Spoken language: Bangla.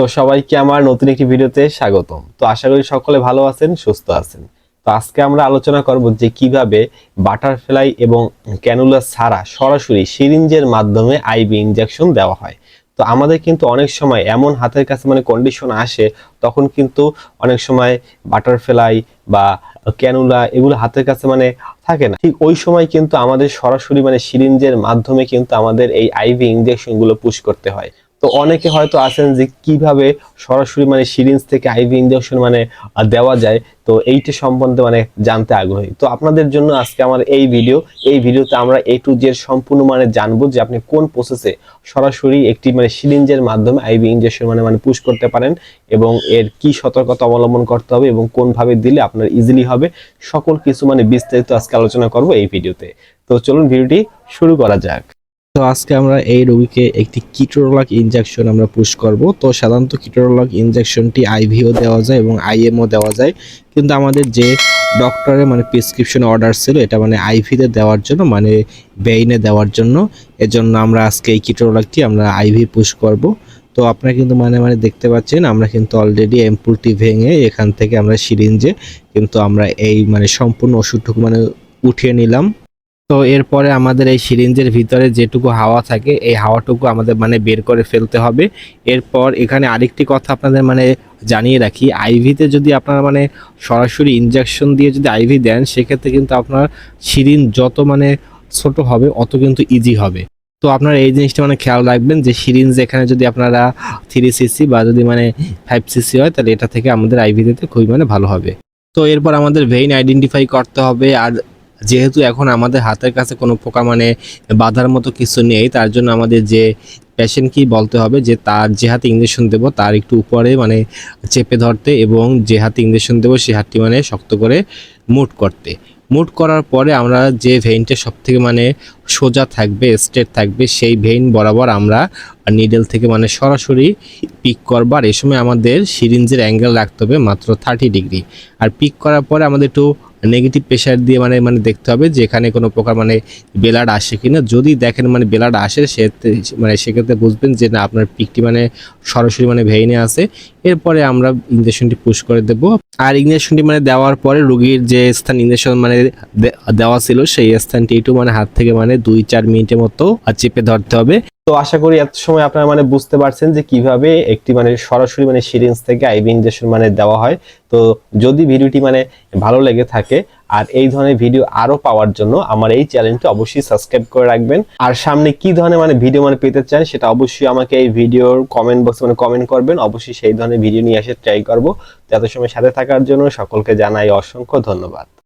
তো সবাইকে আমার নতুন একটি ভিডিওতে স্বাগতম। তো আশা করি সকলে ভালো আছেন, সুস্থ আছেন। তো আজকে আমরা আলোচনা করব যে কীভাবে বাটারফ্লাই এবং ক্যানুলা ছাড়া সরাসরি সিরিঞ্জের মাধ্যমে আইবি ইনজেকশন দেওয়া হয়। তো আমাদের কিন্তু অনেক সময় এমন হাতের কাছে মানে কন্ডিশন আসে, তখন কিন্তু অনেক সময় বাটারফ্লাই বা ক্যানুলা এগুলো হাতের কাছে মানে থাকে না। ঠিক ওই সময় কিন্তু আমাদের সরাসরি মানে সিরিঞ্জের মাধ্যমে কিন্তু আমাদের এই আইভি ইনজেকশনগুলো পুশ করতে হয়। তো অনেকে হয়তো আছেন যে কীভাবে সরাসরি মানে সিরিঞ্জ থেকে আইভি ইনজেকশন মানে দেওয়া যায়। তো এইটা সম্বন্ধে মানে জানতে আগ্রহী। তো আপনাদের জন্য আজকে আমার এই ভিডিও। এই ভিডিওতে আমরা এ টু জেড সম্পূর্ণ মানে জানব যে আপনি কোন প্রসেসে সরাসরি একটি মানে সিরিঞ্জের মাধ্যমে আইভি ইনজেকশন মানে মানে পুশ করতে পারেন এবং এর কি সতর্কতা অবলম্বন করতে হবে এবং কোনভাবে দিলে আপনার ইজিলি হবে। সকল কিছু মানে বিস্তারিত আজকে আলোচনা করব এই ভিডিওতে। তো চলুন ভিডিওটি শুরু করা যাক। তো আজকে আমরা এই রোগীকে একটি কিটোরোলাক ইনজেকশন আমরা পুশ করব। তো সাধারণত কিটোরোলাক ইনজেকশনটি আইভিও দেওয়া যায় এবং আইএমও দেওয়া যায়। কিন্তু আমাদের যে ডক্টরের মানে প্রেসক্রিপশন অর্ডার ছিল, এটা মানে আইভিতে দেওয়ার জন্য মানে বেইনে দেওয়ার জন্য, এজন্য আমরা আজকে এই কিটোরোলাকটি আমরা আইভি পুশ করব। তো আপনারা কিন্তু মানে মানে দেখতে পাচ্ছেন, আমরা কিন্তু অলরেডি এম্পুলটি ভেঙে এখান থেকে আমরা সিরিঞ্জে কিন্তু আমরা এই মানে সম্পূর্ণ ওষুধটুকু মানে উঠিয়ে নিলাম। তো এরপরে আমাদের এই সিরিঞ্জের ভিতরে যেটুকু হাওয়া থাকে, এই হাওয়াটুকু আমাদের মানে বের করে ফেলতে হবে। এরপর এখানে আরেকটি কথা আপনাদের মানে জানিয়ে রাখি, আইভিতে যদি আপনারা মানে সরাসরি ইনজেকশন দিয়ে যদি আইভি দেন, সেক্ষেত্রে কিন্তু আপনার সিরিঞ্জ যত মানে ছোট হবে, অত কিন্তু ইজি হবে। তো আপনারা এই জিনিসটা মানে খেয়াল রাখবেন যে সিরিঞ্জ এখানে যদি আপনারা থ্রি সিসি বা যদি মানে ফাইভ সিসি হয়, তাহলে এটা থেকে আমাদের আইভি দিতে খুবই মানে ভালো হবে। তো এরপর আমাদের ভেইন আইডেন্টিফাই করতে হবে, আর যেহেতু এখন আমাদের হাতের কাছে কোনো পোকা মানে বাধার মতো কিছু নেই, তার জন্য আমাদের যে পেশেন্টকেই বলতে হবে যে তার যে হাতে ইঞ্জেকশন দেবো, তার একটু উপরে মানে চেপে ধরতে এবং যে হাতে ইঞ্জেকশন দেবো, সে হাতটি মানে শক্ত করে মুট করতে। মুট করার পরে আমরা যে ভেইনটা সব থেকে মানে সোজা থাকবে স্ট্রেট থাকবে, সেই ভেইন বরাবর আমরা নিডেল থেকে মানে সরাসরি পিক করবার। এই সময় আমাদের সিরিঞ্জের অ্যাঙ্গেল রাখতে হবে মাত্র থার্টি ডিগ্রি আর পিক করার পরে আমাদের একটু নেগেটিভ প্রেশার দিয়ে মানে মানে দেখতে হবে যে এখানে কোনো প্রকার মানে বেলাড আসে কিনা। যদি দেখেন মানে বেলাড আসে, সে মানে সেক্ষেত্রে বুঝবেন যে না, আপনার পিকটি মানে সরাসরি মানে ভেইনে আছে। এরপরে আমরা ইঞ্জেকশনটি পুশ করে দেব। আর ইঞ্জেকশনটি মানে দেওয়ার পরে রুগীর যে স্থান ইঞ্জেকশন মানে দেওয়া ছিল, সেই স্থানটি একটু মানে হাত থেকে মানে দুই চার মিনিটের মতো চেপে ধরতে হবে। তো আশা করি এত সময় আপনারা মানে বুঝতে পারছেন যে কীভাবে একটি মানে সরাসরি মানে সিরিঞ্জ থেকে আইভি ইনজেকশন মানে দেওয়া হয়। তো যদি ভিডিওটি মানে ভালো লেগে থাকে আর এই ধরনের ভিডিও আরও পাওয়ার জন্য আমার এই চ্যানেলটি অবশ্যই সাবস্ক্রাইব করে রাখবেন। আর সামনে কি ধরনের মানে ভিডিও মানে পেতে চান সেটা অবশ্যই আমাকে এই ভিডিওর কমেন্ট বক্সে মানে কমেন্ট করবেন। অবশ্যই সেই ধরনের ভিডিও নিয়ে এসে ট্রাই করব। তো এত সময় সাথে থাকার জন্য সকলকে জানাই অসংখ্য ধন্যবাদ।